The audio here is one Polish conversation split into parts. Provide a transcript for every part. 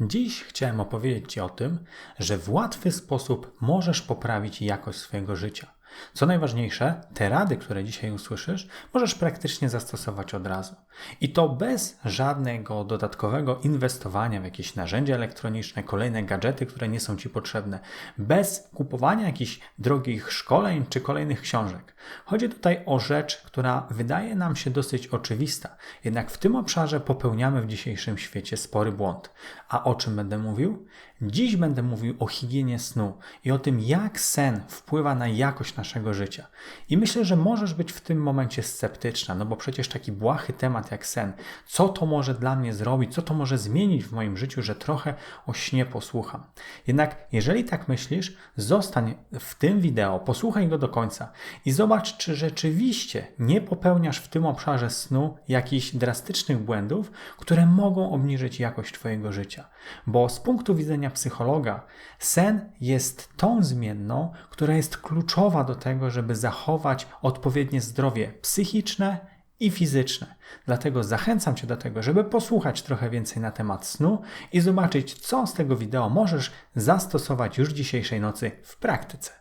Dziś chciałem opowiedzieć Ci o tym, że w łatwy sposób możesz poprawić jakość swojego życia. Co najważniejsze, te rady, które dzisiaj usłyszysz, możesz praktycznie zastosować od razu. I to bez żadnego dodatkowego inwestowania w jakieś narzędzia elektroniczne, kolejne gadżety, które nie są Ci potrzebne, bez kupowania jakichś drogich szkoleń czy kolejnych książek. Chodzi tutaj o rzecz, która wydaje nam się dosyć oczywista, jednak w tym obszarze popełniamy w dzisiejszym świecie spory błąd. A o czym będę mówił? Dziś będę mówił o higienie snu i o tym, jak sen wpływa na jakość naszego życia. I myślę, że możesz być w tym momencie sceptyczna, no bo przecież taki błahy temat jak sen, co to może dla mnie zrobić, co to może zmienić w moim życiu, że trochę o śnie posłucham. Jednak jeżeli tak myślisz, zostań w tym wideo, posłuchaj go do końca i zobacz, czy rzeczywiście nie popełniasz w tym obszarze snu jakichś drastycznych błędów, które mogą obniżyć jakość Twojego życia. Bo z punktu widzenia psychologa, sen jest tą zmienną, która jest kluczowa do tego, żeby zachować odpowiednie zdrowie psychiczne i fizyczne. Dlatego zachęcam Cię do tego, żeby posłuchać trochę więcej na temat snu i zobaczyć, co z tego wideo możesz zastosować już dzisiejszej nocy w praktyce.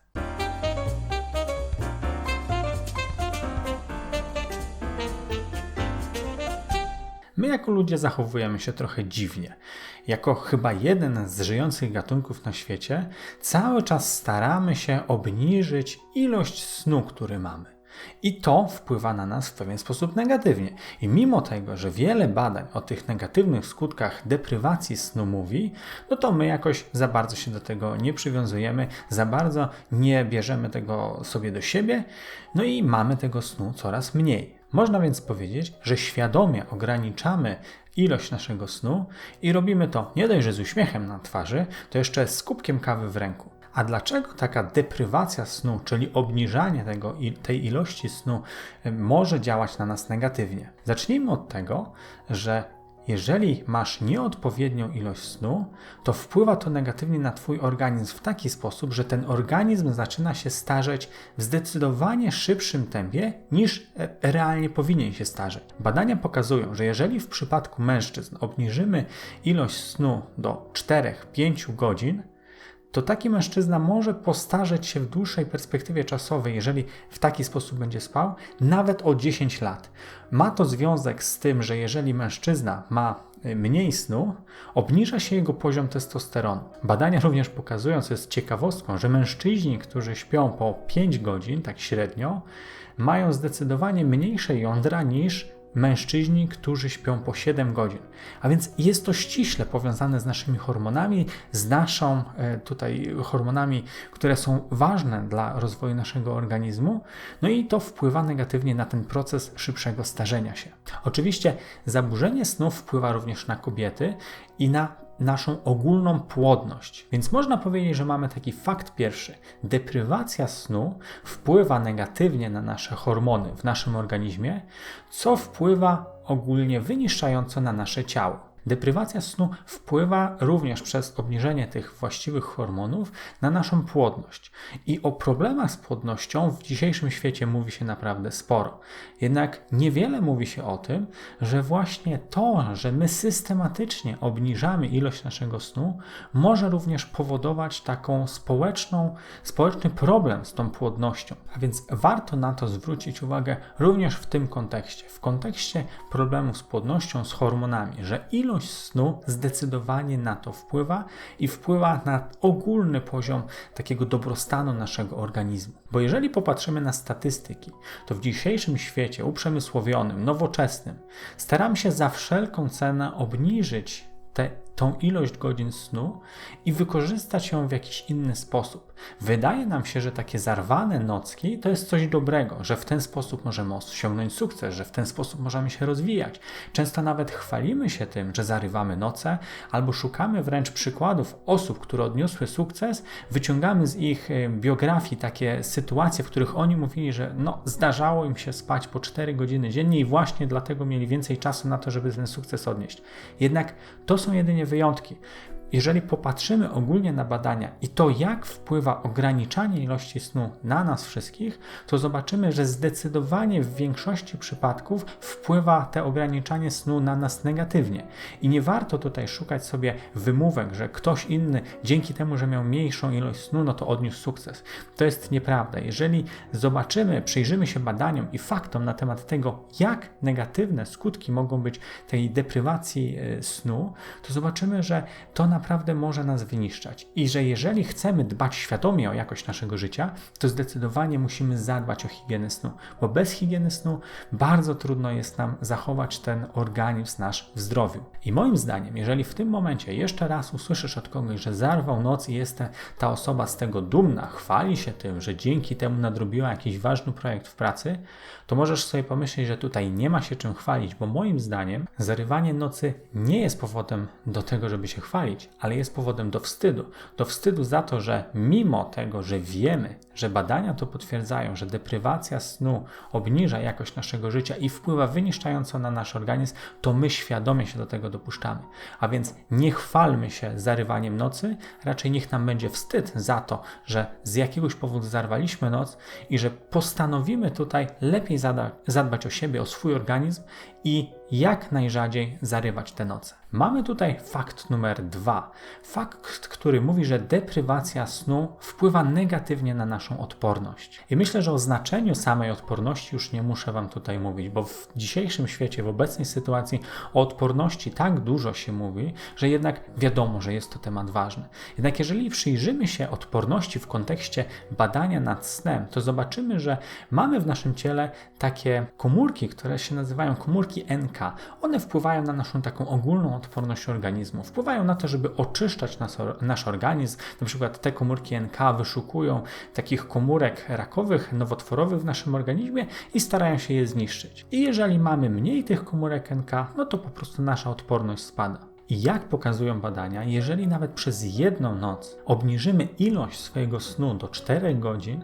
My jako ludzie zachowujemy się trochę dziwnie. Jako chyba jeden z żyjących gatunków na świecie, cały czas staramy się obniżyć ilość snu, który mamy. I to wpływa na nas w pewien sposób negatywnie. I mimo tego, że wiele badań o tych negatywnych skutkach deprywacji snu mówi, no to my jakoś za bardzo się do tego nie przywiązujemy, za bardzo nie bierzemy tego sobie do siebie, no i mamy tego snu coraz mniej. Można więc powiedzieć, że świadomie ograniczamy ilość naszego snu i robimy to nie dość, że z uśmiechem na twarzy, to jeszcze z kubkiem kawy w ręku. A dlaczego taka deprywacja snu, czyli obniżanie tego, tej ilości snu, może działać na nas negatywnie? Zacznijmy od tego, że jeżeli masz nieodpowiednią ilość snu, to wpływa to negatywnie na Twój organizm w taki sposób, że ten organizm zaczyna się starzeć w zdecydowanie szybszym tempie niż e, realnie powinien się starzeć. Badania pokazują, że jeżeli w przypadku mężczyzn obniżymy ilość snu do 4-5 godzin, to taki mężczyzna może postarzeć się w dłuższej perspektywie czasowej, jeżeli w taki sposób będzie spał, nawet o 10 lat. Ma to związek z tym, że jeżeli mężczyzna ma y, mniej snu, obniża się jego poziom testosteronu. Badania również pokazują, co jest ciekawostką, że mężczyźni, którzy śpią po 5 godzin, tak średnio, mają zdecydowanie mniejsze jądra niż mężczyźni, którzy śpią po 7 godzin. A więc jest to ściśle powiązane z naszymi hormonami, z naszą e, tutaj hormonami, które są ważne dla rozwoju naszego organizmu, no i to wpływa negatywnie na ten proces szybszego starzenia się. Oczywiście zaburzenie snu wpływa również na kobiety i na naszą ogólną płodność. Więc można powiedzieć, że mamy taki fakt pierwszy. Deprywacja snu wpływa negatywnie na nasze hormony w naszym organizmie, co wpływa ogólnie wyniszczająco na nasze ciało. Deprywacja snu wpływa również przez obniżenie tych właściwych hormonów na naszą płodność. I o problemach z płodnością w dzisiejszym świecie mówi się naprawdę sporo. Jednak niewiele mówi się o tym, że właśnie to, że my systematycznie obniżamy ilość naszego snu, może również powodować taką społeczną, społeczny problem z tą płodnością. A więc warto na to zwrócić uwagę również w tym kontekście, w kontekście problemu z płodnością, z hormonami, że ilość ilość snu zdecydowanie na to wpływa i wpływa na ogólny poziom takiego dobrostanu naszego organizmu. Bo jeżeli popatrzymy na statystyki, to w dzisiejszym świecie uprzemysłowionym, nowoczesnym, staramy się za wszelką cenę obniżyć te, tą ilość godzin snu i wykorzystać ją w jakiś inny sposób. Wydaje nam się, że takie zarwane nocki to jest coś dobrego, że w ten sposób możemy osiągnąć sukces, że w ten sposób możemy się rozwijać. Często nawet chwalimy się tym, że zarywamy noce, albo szukamy wręcz przykładów osób, które odniosły sukces, wyciągamy z ich e, biografii takie sytuacje, w których oni mówili, że no, zdarzało im się spać po 4 godziny dziennie i właśnie dlatego mieli więcej czasu na to, żeby ten sukces odnieść. Jednak to są jedynie wyjątki. Jeżeli popatrzymy ogólnie na badania i to, jak wpływa ograniczanie ilości snu na nas wszystkich, to zobaczymy, że zdecydowanie w większości przypadków wpływa te ograniczanie snu na nas negatywnie. I nie warto tutaj szukać sobie wymówek, że ktoś inny dzięki temu, że miał mniejszą ilość snu, no to odniósł sukces. To jest nieprawda. Jeżeli zobaczymy, przyjrzymy się badaniom i faktom na temat tego, jak negatywne skutki mogą być tej deprywacji e, snu, to zobaczymy, że to naprawdę może nas wyniszczać. I że jeżeli chcemy dbać świadomie o jakość naszego życia, to zdecydowanie musimy zadbać o higienę snu, bo bez higieny snu bardzo trudno jest nam zachować ten organizm nasz w zdrowiu. I moim zdaniem, jeżeli w tym momencie jeszcze raz usłyszysz od kogoś, że zarwał noc i jest ta osoba z tego dumna, chwali się tym, że dzięki temu nadrobiła jakiś ważny projekt w pracy, to możesz sobie pomyśleć, że tutaj nie ma się czym chwalić, bo moim zdaniem zarywanie nocy nie jest powodem do tego, żeby się chwalić, ale jest powodem do wstydu. Do wstydu za to, że mimo tego, że wiemy, że badania to potwierdzają, że deprywacja snu obniża jakość naszego życia i wpływa wyniszczająco na nasz organizm, to my świadomie się do tego dopuszczamy. A więc nie chwalmy się zarywaniem nocy, raczej niech nam będzie wstyd za to, że z jakiegoś powodu zarwaliśmy noc i że postanowimy tutaj lepiej zadbać o siebie, o swój organizm i jak najrzadziej zarywać te noce. Mamy tutaj fakt numer dwa. Fakt, który mówi, że deprywacja snu wpływa negatywnie na naszą odporność. I myślę, że o znaczeniu samej odporności już nie muszę Wam tutaj mówić, bo w dzisiejszym świecie, w obecnej sytuacji o odporności tak dużo się mówi, że jednak wiadomo, że jest to temat ważny. Jednak jeżeli przyjrzymy się odporności w kontekście badania nad snem, to zobaczymy, że mamy w naszym ciele takie komórki, które się nazywają komórki NK. One wpływają na naszą taką ogólną odporność organizmu. Wpływają na to, żeby oczyszczać nas, nasz organizm. Na przykład te komórki NK wyszukują takich komórek rakowych, nowotworowych w naszym organizmie i starają się je zniszczyć. I jeżeli mamy mniej tych komórek NK, no to po prostu nasza odporność spada. I jak pokazują badania, jeżeli nawet przez jedną noc obniżymy ilość swojego snu do 4 godzin,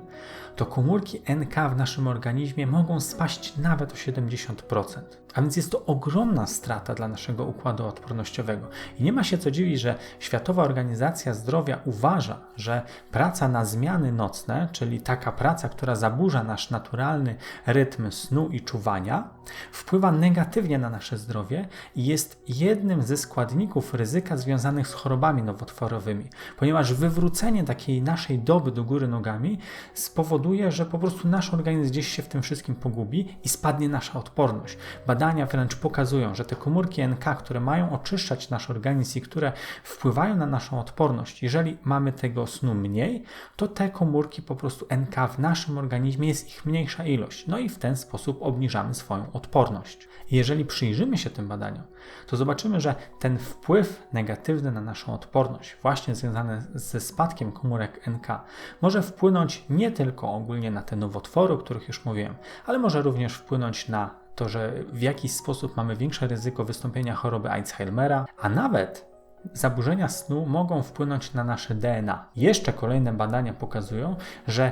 to komórki NK w naszym organizmie mogą spaść nawet o 70%. A więc jest to ogromna strata dla naszego układu odpornościowego. I nie ma się co dziwić, że Światowa Organizacja Zdrowia uważa, że praca na zmiany nocne, czyli taka praca, która zaburza nasz naturalny rytm snu i czuwania, wpływa negatywnie na nasze zdrowie i jest jednym ze składników ryzyka związanych z chorobami nowotworowymi, ponieważ wywrócenie takiej naszej doby do góry nogami spowoduje, że po prostu nasz organizm gdzieś się w tym wszystkim pogubi i spadnie nasza odporność. Badania wręcz pokazują, że te komórki NK, które mają oczyszczać nasz organizm i które wpływają na naszą odporność, jeżeli mamy tego snu mniej, to te komórki po prostu NK w naszym organizmie jest ich mniejsza ilość. No i w ten sposób obniżamy swoją odporność. jeżeli przyjrzymy się tym badaniom, to zobaczymy, że ten wpływ negatywny na naszą odporność, właśnie związany ze spadkiem komórek NK, może wpłynąć nie tylko ogólnie na te nowotwory, o których już mówiłem, ale może również wpłynąć na to, że w jakiś sposób mamy większe ryzyko wystąpienia choroby Alzheimera, a nawet zaburzenia snu mogą wpłynąć na nasze DNA. Jeszcze kolejne badania pokazują, że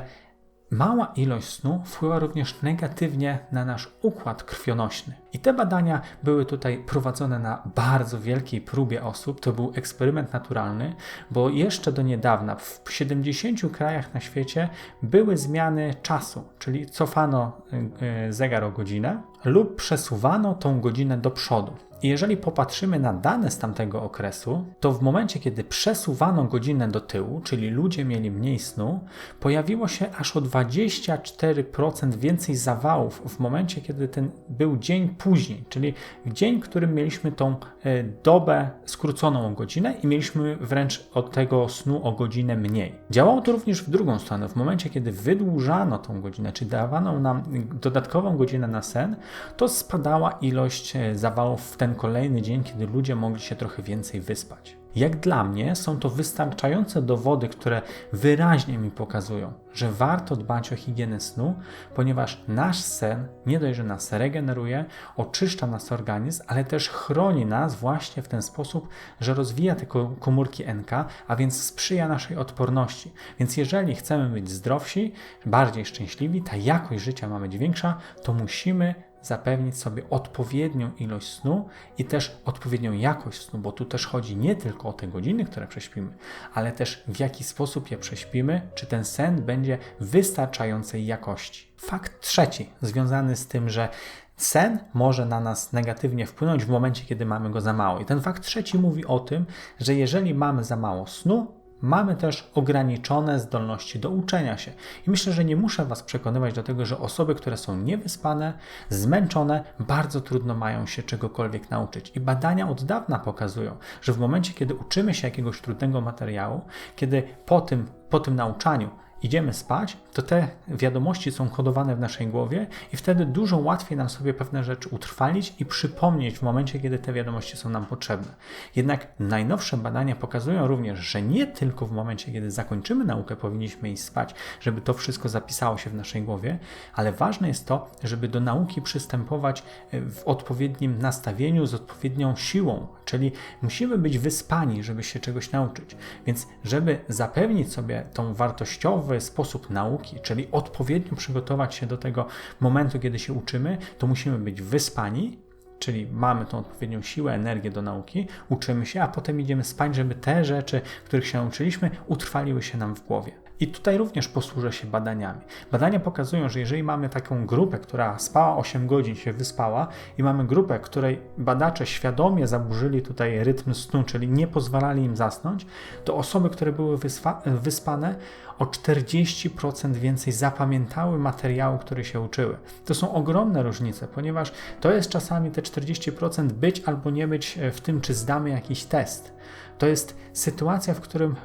Mała ilość snu wpływa również negatywnie na nasz układ krwionośny. I te badania były tutaj prowadzone na bardzo wielkiej próbie osób. To był eksperyment naturalny, bo jeszcze do niedawna w 70 krajach na świecie były zmiany czasu, czyli cofano y, y, zegar o godzinę lub przesuwano tą godzinę do przodu. I jeżeli popatrzymy na dane z tamtego okresu, to w momencie, kiedy przesuwano godzinę do tyłu, czyli ludzie mieli mniej snu, pojawiło się aż o 24% więcej zawałów w momencie, kiedy ten był dzień później, czyli dzień, w którym mieliśmy tą e, dobę skróconą o godzinę i mieliśmy wręcz od tego snu o godzinę mniej. Działało to również w drugą stronę. W momencie, kiedy wydłużano tą godzinę, czy dawano nam dodatkową godzinę na sen, to spadała ilość e, zawałów w ten ten kolejny dzień, kiedy ludzie mogli się trochę więcej wyspać. Jak dla mnie są to wystarczające dowody, które wyraźnie mi pokazują, że warto dbać o higienę snu, ponieważ nasz sen nie dość, że nas regeneruje, oczyszcza nas organizm, ale też chroni nas właśnie w ten sposób, że rozwija te komórki NK, a więc sprzyja naszej odporności. Więc jeżeli chcemy być zdrowsi, bardziej szczęśliwi, ta jakość życia ma być większa, to musimy zapewnić sobie odpowiednią ilość snu i też odpowiednią jakość snu, bo tu też chodzi nie tylko o te godziny, które prześpimy, ale też w jaki sposób je prześpimy, czy ten sen będzie wystarczającej jakości. Fakt trzeci, związany z tym, że sen może na nas negatywnie wpłynąć w momencie, kiedy mamy go za mało. I ten fakt trzeci mówi o tym, że jeżeli mamy za mało snu, mamy też ograniczone zdolności do uczenia się. I myślę, że nie muszę Was przekonywać do tego, że osoby, które są niewyspane, zmęczone, bardzo trudno mają się czegokolwiek nauczyć. I badania od dawna pokazują, że w momencie, kiedy uczymy się jakiegoś trudnego materiału, kiedy po tym, po tym nauczaniu idziemy spać, to te wiadomości są kodowane w naszej głowie i wtedy dużo łatwiej nam sobie pewne rzeczy utrwalić i przypomnieć w momencie, kiedy te wiadomości są nam potrzebne. Jednak najnowsze badania pokazują również, że nie tylko w momencie, kiedy zakończymy naukę, powinniśmy iść spać, żeby to wszystko zapisało się w naszej głowie, ale ważne jest to, żeby do nauki przystępować w odpowiednim nastawieniu, z odpowiednią siłą, czyli musimy być wyspani, żeby się czegoś nauczyć. Więc, żeby zapewnić sobie tą wartościowy sposób nauki, czyli odpowiednio przygotować się do tego momentu, kiedy się uczymy, to musimy być wyspani, czyli mamy tą odpowiednią siłę, energię do nauki, uczymy się, a potem idziemy spać, żeby te rzeczy, których się nauczyliśmy, utrwaliły się nam w głowie. I tutaj również posłużę się badaniami. Badania pokazują, że jeżeli mamy taką grupę, która spała 8 godzin, się wyspała, i mamy grupę, której badacze świadomie zaburzyli tutaj rytm snu, czyli nie pozwalali im zasnąć, to osoby, które były wyspane, o 40% więcej zapamiętały materiału, który się uczyły. To są ogromne różnice, ponieważ to jest czasami te 40% być albo nie być w tym, czy zdamy jakiś test. To jest sytuacja, w którym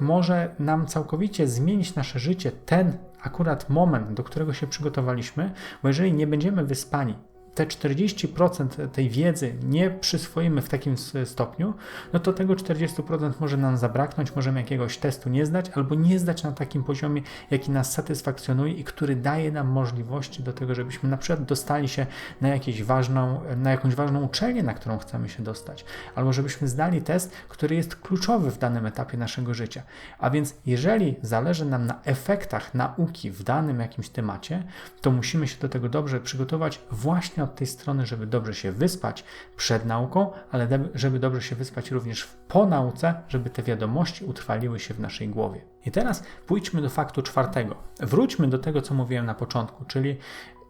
może nam całkowicie zmienić nasze życie ten akurat moment, do którego się przygotowaliśmy, bo jeżeli nie będziemy wyspani, te 40% tej wiedzy nie przyswoimy w takim stopniu, no to tego 40% może nam zabraknąć, możemy jakiegoś testu nie zdać, albo nie zdać na takim poziomie, jaki nas satysfakcjonuje i który daje nam możliwości do tego, żebyśmy na przykład dostali się na, jakieś ważną, na jakąś ważną uczelnię, na którą chcemy się dostać, albo żebyśmy zdali test, który jest kluczowy w danym etapie naszego życia. A więc jeżeli zależy nam na efektach nauki w danym jakimś temacie, to musimy się do tego dobrze przygotować właśnie od tej strony, żeby dobrze się wyspać przed nauką, ale żeby dobrze się wyspać również po nauce, żeby te wiadomości utrwaliły się w naszej głowie. I teraz pójdźmy do faktu czwartego. Wróćmy do tego, co mówiłem na początku, czyli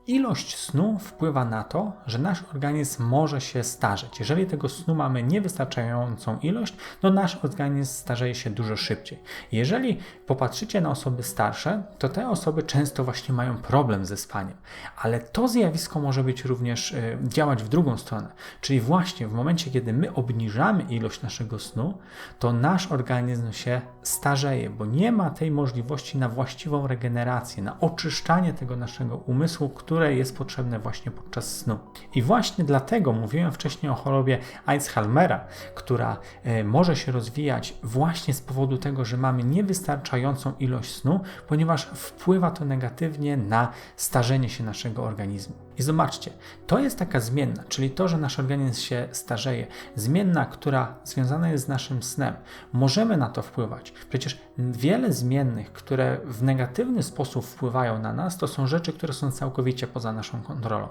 Ilość snu wpływa na to, że nasz organizm może się starzeć. Jeżeli tego snu mamy niewystarczającą ilość, to nasz organizm starzeje się dużo szybciej. Jeżeli popatrzycie na osoby starsze, to te osoby często właśnie mają problem ze spaniem, ale to zjawisko może być również y, działać w drugą stronę. Czyli właśnie w momencie, kiedy my obniżamy ilość naszego snu, to nasz organizm się starzeje, bo nie ma tej możliwości na właściwą regenerację, na oczyszczanie tego naszego umysłu, który które jest potrzebne właśnie podczas snu. I właśnie dlatego mówiłem wcześniej o chorobie Alzheimera, która e, może się rozwijać właśnie z powodu tego, że mamy niewystarczającą ilość snu, ponieważ wpływa to negatywnie na starzenie się naszego organizmu. I zobaczcie, to jest taka zmienna, czyli to, że nasz organizm się starzeje, zmienna, która związana jest z naszym snem. Możemy na to wpływać. Przecież wiele zmiennych, które w negatywny sposób wpływają na nas, to są rzeczy, które są całkowicie poza naszą kontrolą.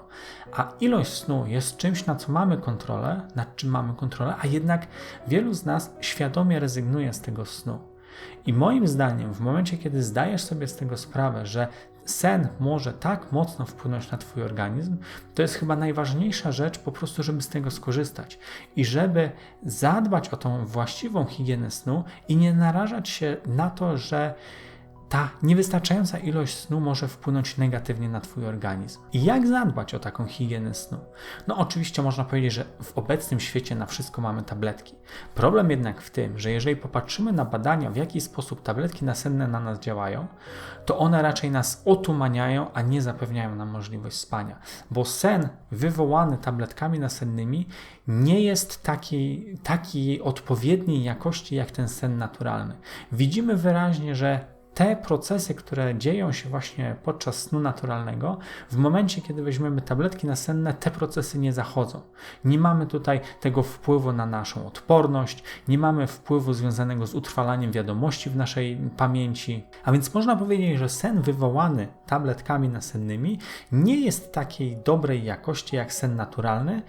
A ilość snu jest czymś, na co mamy kontrolę, nad czym mamy kontrolę, a jednak wielu z nas świadomie rezygnuje z tego snu. I moim zdaniem, w momencie, kiedy zdajesz sobie z tego sprawę, że sen może tak mocno wpłynąć na Twój organizm, to jest chyba najważniejsza rzecz po prostu, żeby z tego skorzystać. I żeby zadbać o tą właściwą higienę snu i nie narażać się na to, że ta niewystarczająca ilość snu może wpłynąć negatywnie na Twój organizm. I jak zadbać o taką higienę snu? No, oczywiście można powiedzieć, że w obecnym świecie na wszystko mamy tabletki. Problem jednak w tym, że jeżeli popatrzymy na badania, w jaki sposób tabletki nasenne na nas działają, to one raczej nas otumaniają, a nie zapewniają nam możliwość spania. Bo sen wywołany tabletkami nasennymi nie jest takiej, takiej odpowiedniej jakości jak ten sen naturalny. Widzimy wyraźnie, że te procesy, które dzieją się właśnie podczas snu naturalnego, w momencie, kiedy weźmiemy tabletki nasenne, te procesy nie zachodzą. Nie mamy tutaj tego wpływu na naszą odporność, nie mamy wpływu związanego z utrwalaniem wiadomości w naszej pamięci. A więc można powiedzieć, że sen wywołany tabletkami nasennymi nie jest takiej dobrej jakości jak sen naturalny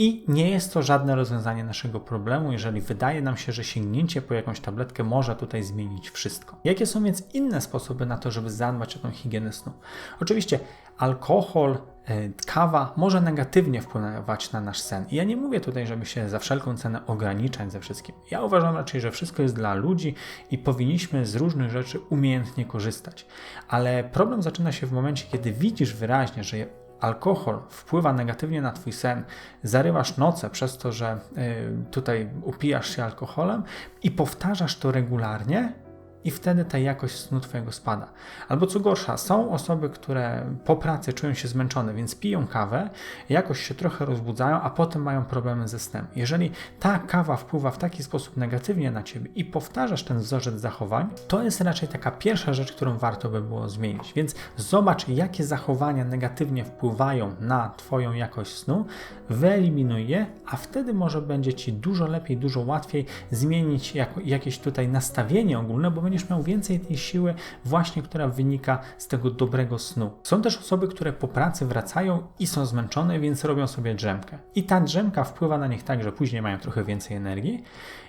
i nie jest to żadne rozwiązanie naszego problemu, jeżeli wydaje nam się, że sięgnięcie po jakąś tabletkę może tutaj zmienić wszystko. Jakie są więc inne sposoby na to, żeby zadbać o tą higienę snu? Oczywiście alkohol, e, kawa może negatywnie wpływać na nasz sen. I ja nie mówię tutaj, żeby się za wszelką cenę ograniczać ze wszystkim. Ja uważam raczej, że wszystko jest dla ludzi i powinniśmy z różnych rzeczy umiejętnie korzystać. Ale problem zaczyna się w momencie, kiedy widzisz wyraźnie, że alkohol wpływa negatywnie na Twój sen, zarywasz noce przez to, że y, tutaj upijasz się alkoholem i powtarzasz to regularnie, i wtedy ta jakość snu Twojego spada. Albo co gorsza, są osoby, które po pracy czują się zmęczone, więc piją kawę, jakoś się trochę rozbudzają, a potem mają problemy ze snem. Jeżeli ta kawa wpływa w taki sposób negatywnie na Ciebie i powtarzasz ten wzorzec zachowań, to jest raczej taka pierwsza rzecz, którą warto by było zmienić. Więc zobacz, jakie zachowania negatywnie wpływają na Twoją jakość snu, wyeliminuj je, a wtedy może będzie Ci dużo lepiej, dużo łatwiej zmienić jako, jakieś tutaj nastawienie ogólne, bo będziesz miał więcej tej siły właśnie, która wynika z tego dobrego snu. Są też osoby, które po pracy wracają i są zmęczone, więc robią sobie drzemkę. I ta drzemka wpływa na nich tak, że później mają trochę więcej energii,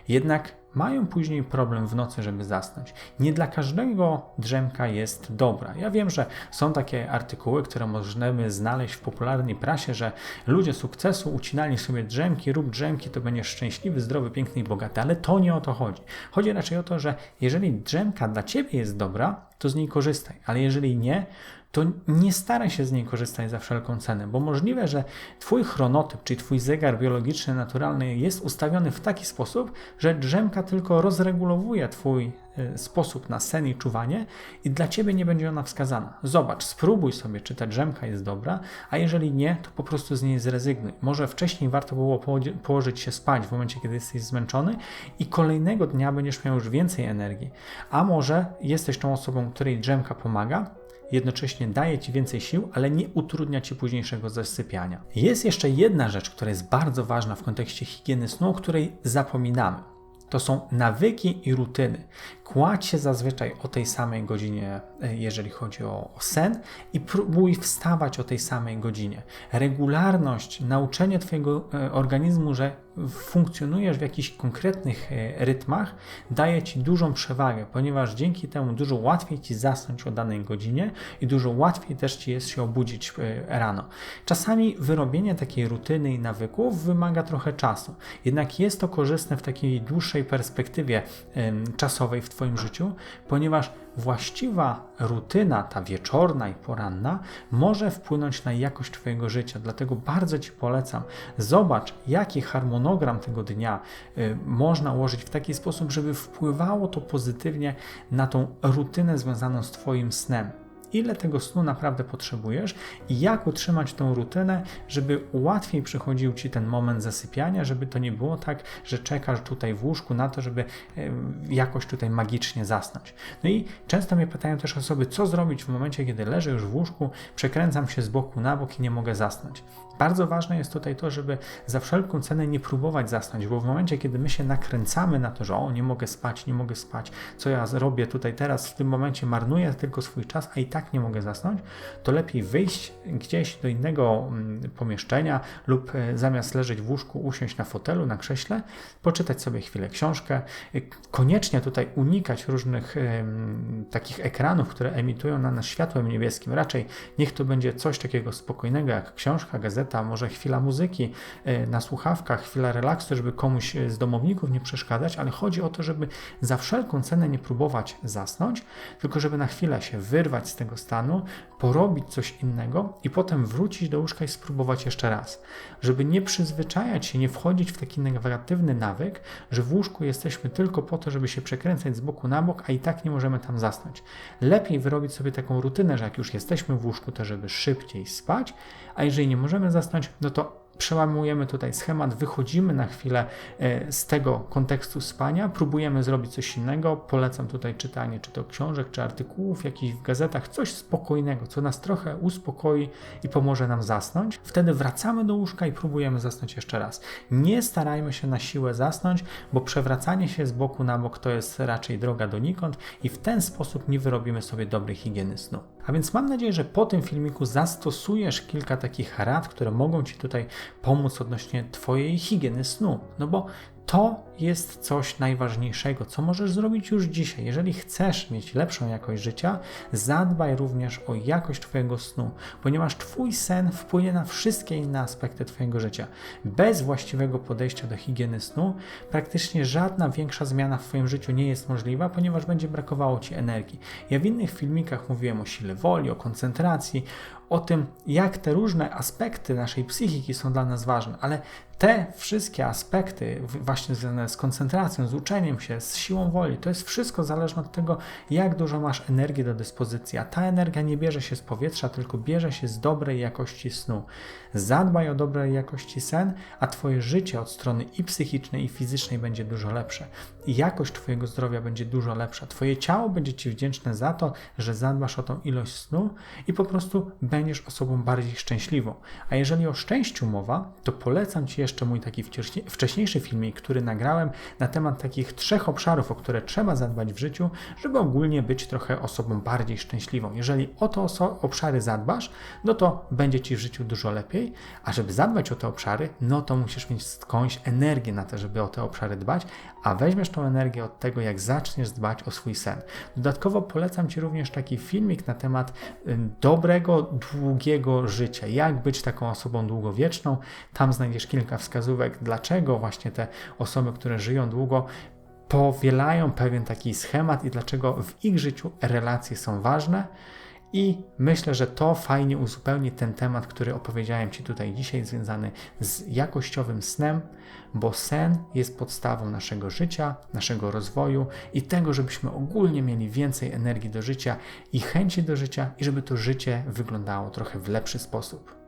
jednak mają później problem w nocy, żeby zasnąć. Nie dla każdego drzemka jest dobra. Ja wiem, że są takie artykuły, które możemy znaleźć w popularnej prasie, że ludzie sukcesu ucinali sobie drzemki, rób drzemki, to będziesz szczęśliwy, zdrowy, piękny i bogaty, ale to nie o to chodzi. Chodzi raczej o to, że jeżeli drzemka dla ciebie jest dobra, to z niej korzystaj, ale jeżeli nie, to nie staraj się z niej korzystać za wszelką cenę, bo możliwe, że Twój chronotyp, czyli Twój zegar biologiczny, naturalny jest ustawiony w taki sposób, że drzemka tylko rozregulowuje Twój sposób na sen i czuwanie i dla Ciebie nie będzie ona wskazana. Zobacz, spróbuj sobie, czy ta drzemka jest dobra, a jeżeli nie, to po prostu z niej zrezygnuj. Może wcześniej warto było położyć się spać w momencie, kiedy jesteś zmęczony i kolejnego dnia będziesz miał już więcej energii. A może jesteś tą osobą, której drzemka pomaga, jednocześnie daje Ci więcej sił, ale nie utrudnia Ci późniejszego zasypiania. Jest jeszcze jedna rzecz, która jest bardzo ważna w kontekście higieny snu, o której zapominamy. To są nawyki i rutyny. Kładź się zazwyczaj o tej samej godzinie, e, jeżeli chodzi o, o, sen, i próbuj wstawać o tej samej godzinie. Regularność, nauczenie Twojego e, organizmu, że funkcjonujesz w jakichś konkretnych e, rytmach, daje Ci dużą przewagę, ponieważ dzięki temu dużo łatwiej Ci zasnąć o danej godzinie i dużo łatwiej też Ci jest się obudzić rano. Czasami wyrobienie takiej rutyny i nawyków wymaga trochę czasu, jednak jest to korzystne w takiej dłuższej perspektywie czasowej w Twoim życiu, ponieważ właściwa rutyna, ta wieczorna i poranna, może wpłynąć na jakość Twojego życia. Dlatego bardzo Ci polecam, zobacz, jaki harmonogram tego dnia y, można ułożyć w taki sposób, żeby wpływało to pozytywnie na tą rutynę związaną z Twoim snem ile tego snu naprawdę potrzebujesz i jak utrzymać tą rutynę, żeby łatwiej przychodził Ci ten moment zasypiania, żeby to nie było tak, że czekasz tutaj w łóżku na to, żeby jakoś tutaj magicznie zasnąć. No i często mnie pytają też osoby, co zrobić w momencie, kiedy leżę już w łóżku, przekręcam się z boku na bok i nie mogę zasnąć. Bardzo ważne jest tutaj to, żeby za wszelką cenę nie próbować zasnąć, bo w momencie, kiedy my się nakręcamy na to, że o, nie mogę spać, nie mogę spać, co ja zrobię tutaj teraz, w tym momencie marnuję tylko swój czas, a i tak nie mogę zasnąć, to lepiej wyjść gdzieś do innego mm, pomieszczenia lub e, zamiast leżeć w łóżku, usiąść na fotelu, na krześle, poczytać sobie chwilę książkę. E, koniecznie tutaj unikać różnych takich ekranów, które emitują na nas światłem niebieskim. Raczej niech to będzie coś takiego spokojnego jak książka, gazeta, może chwila muzyki e, na słuchawkach, chwila relaksu, żeby komuś z domowników nie przeszkadzać, ale chodzi o to, żeby za wszelką cenę nie próbować zasnąć, tylko żeby na chwilę się wyrwać z tego stanu, porobić coś innego i potem wrócić do łóżka i spróbować jeszcze raz. Żeby nie przyzwyczajać się, nie wchodzić w taki negatywny nawyk, że w łóżku jesteśmy tylko po to, żeby się przekręcać z boku na bok, a i tak nie możemy tam zasnąć. Lepiej wyrobić sobie taką rutynę, że jak już jesteśmy w łóżku, to żeby szybciej spać, a jeżeli nie możemy zasnąć, no to przełamujemy tutaj schemat, wychodzimy na chwilę e, z tego kontekstu spania, próbujemy zrobić coś innego. Polecam tutaj czytanie czy to książek, czy artykułów, jakichś w gazetach, coś spokojnego, co nas trochę uspokoi i pomoże nam zasnąć. Wtedy wracamy do łóżka i próbujemy zasnąć jeszcze raz. Nie starajmy się na siłę zasnąć, bo przewracanie się z boku na bok to jest raczej droga donikąd i w ten sposób nie wyrobimy sobie dobrej higieny snu. A więc mam nadzieję, że po tym filmiku zastosujesz kilka takich rad, które mogą Ci tutaj pomóc odnośnie Twojej higieny snu. No bo to jest coś najważniejszego, co możesz zrobić już dzisiaj. Jeżeli chcesz mieć lepszą jakość życia, zadbaj również o jakość Twojego snu, ponieważ Twój sen wpłynie na wszystkie inne aspekty Twojego życia. Bez właściwego podejścia do higieny snu, praktycznie żadna większa zmiana w Twoim życiu nie jest możliwa, ponieważ będzie brakowało Ci energii. Ja w innych filmikach mówiłem o sile woli, o koncentracji, o tym, jak te różne aspekty naszej psychiki są dla nas ważne, ale te wszystkie aspekty, właśnie związane z koncentracją, z uczeniem się, z siłą woli, to jest wszystko zależne od tego, jak dużo masz energii do dyspozycji. A ta energia nie bierze się z powietrza, tylko bierze się z dobrej jakości snu. Zadbaj o dobrej jakości sen, a Twoje życie od strony i psychicznej, i fizycznej będzie dużo lepsze. I jakość Twojego zdrowia będzie dużo lepsza. Twoje ciało będzie Ci wdzięczne za to, że zadbasz o tą ilość snu i po prostu będziesz osobą bardziej szczęśliwą. A jeżeli o szczęściu mowa, to polecam Ci jeszcze mój taki wcześniejszy filmik, który nagrałem na temat takich trzech obszarów, o które trzeba zadbać w życiu, żeby ogólnie być trochę osobą bardziej szczęśliwą. Jeżeli o te obszary zadbasz, no to będzie Ci w życiu dużo lepiej, a żeby zadbać o te obszary, no to musisz mieć skądś energię na to, żeby o te obszary dbać, a weźmiesz tą energię od tego, jak zaczniesz dbać o swój sen. Dodatkowo polecam Ci również taki filmik na temat dobrego, długiego życia, jak być taką osobą długowieczną. Tam znajdziesz kilka wskazówek, dlaczego właśnie te osoby, które żyją długo, powielają pewien taki schemat i dlaczego w ich życiu relacje są ważne. I myślę, że to fajnie uzupełni ten temat, który opowiedziałem Ci tutaj dzisiaj, związany z jakościowym snem, bo sen jest podstawą naszego życia, naszego rozwoju i tego, żebyśmy ogólnie mieli więcej energii do życia i chęci do życia, i żeby to życie wyglądało trochę w lepszy sposób.